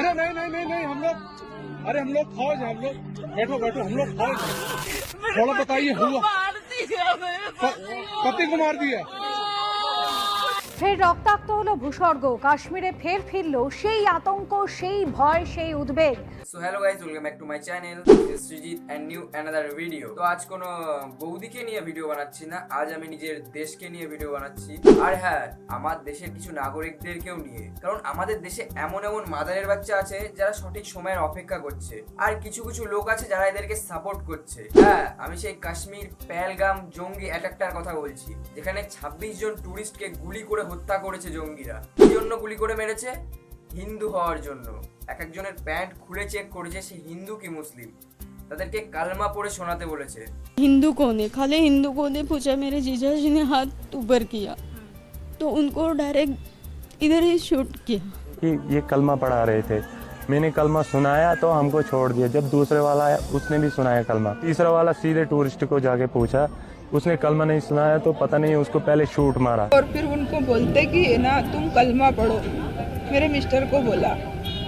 अरे नहीं नहीं नहीं नहीं हम लोग अरे हम लोग फौज हम लोग बैठो बैठो हम लोग फौज थोड़ा बताइए हुआ कति को मार दिया? ফের রক্তাক্ত হলো ভূস্বর্গ। কাশ্মীরে ফের ফিরল সেই আতঙ্ক, সেই ভয়, সেই উদ্বেগ। So hello guys welcome back to my channel Srijit and new another video তো আজ কোনো বৌদিকে নিয়ে ভিডিও বানাচ্ছি না, আজ আমি নিজের দেশকে নিয়ে ভিডিও বানাচ্ছি। আর হ্যাঁ আমার দেশের কিছু নাগরিকদেরকেও নিয়ে। কারণ আমাদের দেশে এমন এমন মাদারের বাচ্চা আছে, যারা সঠিক সময়ের অপেক্ষা করছে। আর কিছু কিছু লোক আছে যারা এদেরকে সাপোর্ট করছে। হ্যাঁ আমি সেই কাশ্মীর পেহেলগাম জঙ্গি অ্যাটাকটার কথা বলছি, যেখানে ছাব্বিশ জন টুরিস্টকে গুলি করে হত্যা করেছে জঙ্গিরা কি জন্য গুলি করে মেরেছে হিন্দু হওয়ার জন্য এক একজনের প্যান্ট খুলে চেক করেছে সে হিন্দু কি মুসলিম তাদেরকে কালমা পড়ে শোনাতে বলেছে हिंदू को ने खाली हिंदू को ने पूछा मेरे जीजा जी ने हाथ ऊपर किया तो उनको डायरेक्ट इधर ही शूट किया कि ये कलमा पढ़ा रहे थे मैंने कलमा सुनाया तो हमको छोड़ दिया जब दूसरे वाला आया उसने भी सुनाया कलमा तीसरा वाला सीधे टूरिस्ट को जाके पूछा उसने कलमा नहीं सुनाया तो पता नहीं उसको पहले शूट मारा और फिर उनको बोलते कि ये ना तुम कलमा पढ़ो मेरे मिस्टर को बोला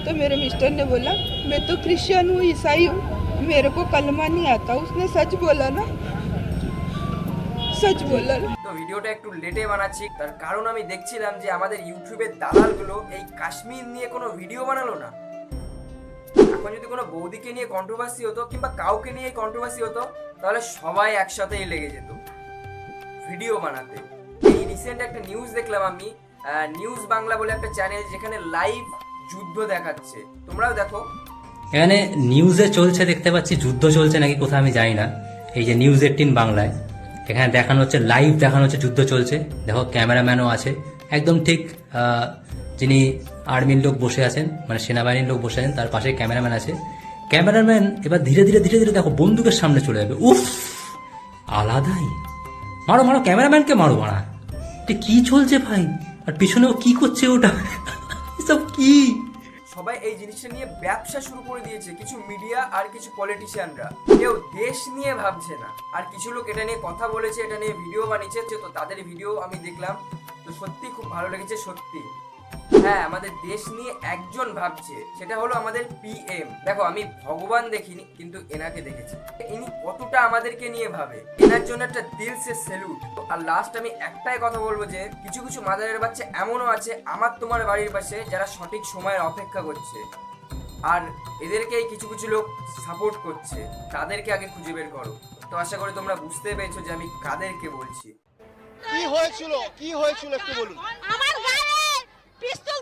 तो मेरे मिस्टर ने बोला मैं तो क्रिश्चियन हूँ ईसाई हूँ मेरे को कलमा नहीं आता उसने सच बोला ना सच बोला ना তো ভিডিওটা একটু লেটে বানাচ্ছি তার কারণ আমি দেখছিলাম যে আমাদের ইউটিউবের দালালগুলো এই কাশ্মীর নিয়ে কোনো ভিডিও বানালো না এখন যদি কোনো বৌদিকে নিয়ে কন্ট্রোভার্সি হতো কিংবা কাউকে নিয়ে কন্ট্রোভার্সি হতো তাহলে সবাই একসাথেই লেগে যেত। ভিডিও বানাতে। এই রিসেন্ট একটা নিউজ দেখলাম আমি নিউজ বাংলা বলে একটা চ্যানেল যেখানে লাইভ যুদ্ধ দেখাচ্ছে। তোমরাও দেখো। এখানে নিউজে চলছে, দেখতে পাচ্ছি, যুদ্ধ চলছে নাকি কোথাও আমি জানি না। এই যে নিউজ এইটিন বাংলায়। এখানে দেখানো হচ্ছে লাইভ দেখানো হচ্ছে, যুদ্ধ চলছে। দেখো ক্যামেরাম্যানও আছে। একদম ঠিক যিনি আর্মির লোক বসে আছেন মানে সেনাবাহিনীর লোক বসে আছেন, তার পাশে ক্যামেরাম্যান আছে। ক্যামেরাম্যান, এবার ধীরে ধীরে ধীরে ধীরে দেখো বন্দুকের সামনে চলে যাবে। উফ, আলাদাই। মারো মারো, ক্যামেরাম্যানকে মারো, মারা। এটা কি চলছে ভাই? আর পিছনেও কি করছে ওটা? এসব কি? সবাই এই জিনিসটা নিয়ে ব্যবসা শুরু করে দিয়েছে, কিছু মিডিয়া আর কিছু পলিটিশিয়ানরা। কেউ দেশ নিয়ে ভাবছে না। আর কিছু লোক এটা নিয়ে কথা বলেছে, এটা নিয়ে ভিডিও বানিয়েছে, তো তাদের ভিডিও আমি দেখলাম। তো সত্যি খুব ভালো লেগেছে সত্যি হ্যাঁ আমাদের দেশ নিয়ে একজন ভাবছে, সেটা হলো আমাদের পিএম দেখো, আমি ভগবান দেখিনি, কিন্তু এনাকে দেখেছি। ইনি কতটা আমাদেরকে নিয়ে ভাবে। এনার জন্য একটা দিল সে সেলুট আর লাস্ট আমি একটাই কথা বলব যে, কিছু কিছু মাদারের বাচ্চা এমনও আছে, আমার তোমার বাড়ির পাশে, যারা সঠিক সময়ের অপেক্ষা করছে। আর এদেরকেই কিছু কিছু লোক সাপোর্ট করছে। তাদেরকে আগে খুঁজে বের করো। তো আশা করি তোমরা বুঝতে পেরেছ যে আমি কাদেরকে বলছি। কি হয়েছিল? কি হয়েছিল একটু বলুন। visto